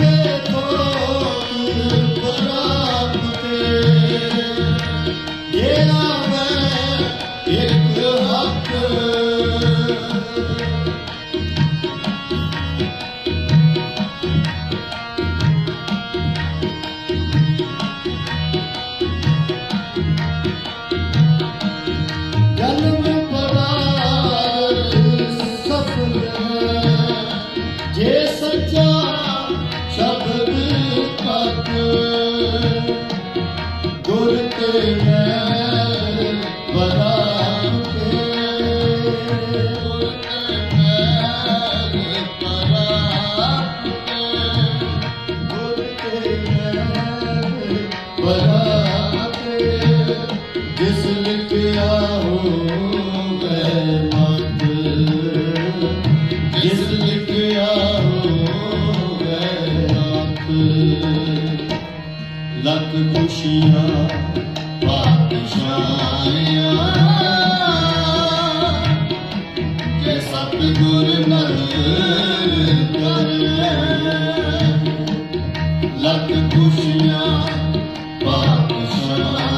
me. Lakh ਖੁਸ਼ੀਆਂ ਪਾਤਸ਼ਾਹਾਂ ਜੇ ਸਤਿਗੁਰ ਮਨ ਕਰ। ਲੱਖ ਖੁਸ਼ੀਆਂ ਪਾਤਸ਼ਾਹਾਂ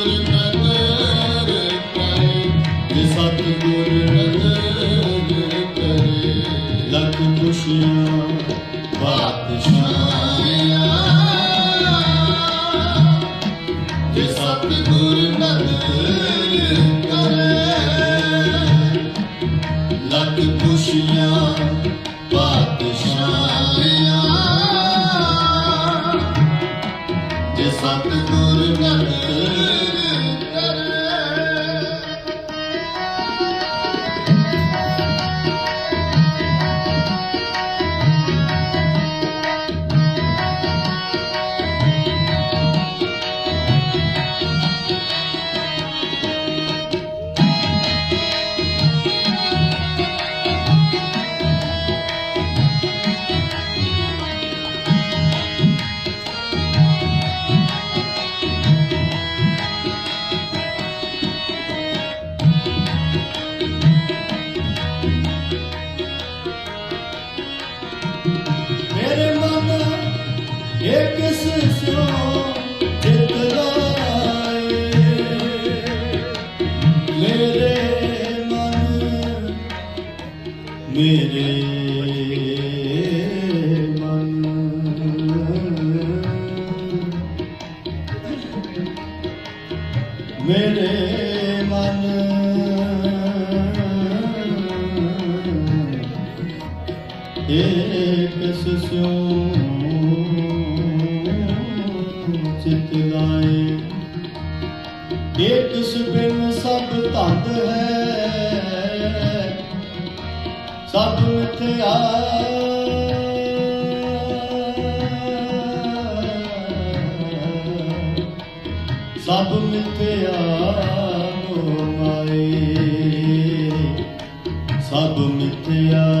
Stop ਮੇਰੇ ਮਨ ਏ ਕਿਸ ਸਿਓ ਚਿਤ ਲਾਏ। ਸਭ ਧੰਦ ਹੈ। ਸਭ ਮਿਥਿਆ ਸਭ ਮਿਥਿਆ ਸਭ ਮਿਥਿਆ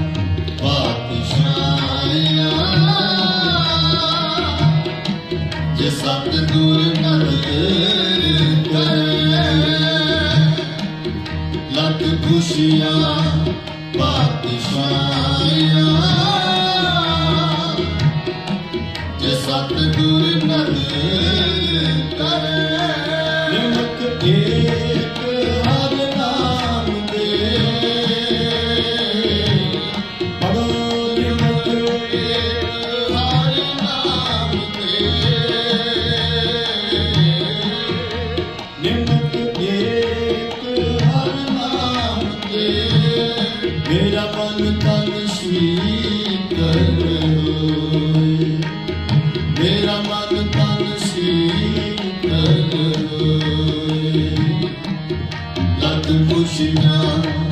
Krishna ਲੱਤ ਖੁਸ਼ੀਆਂ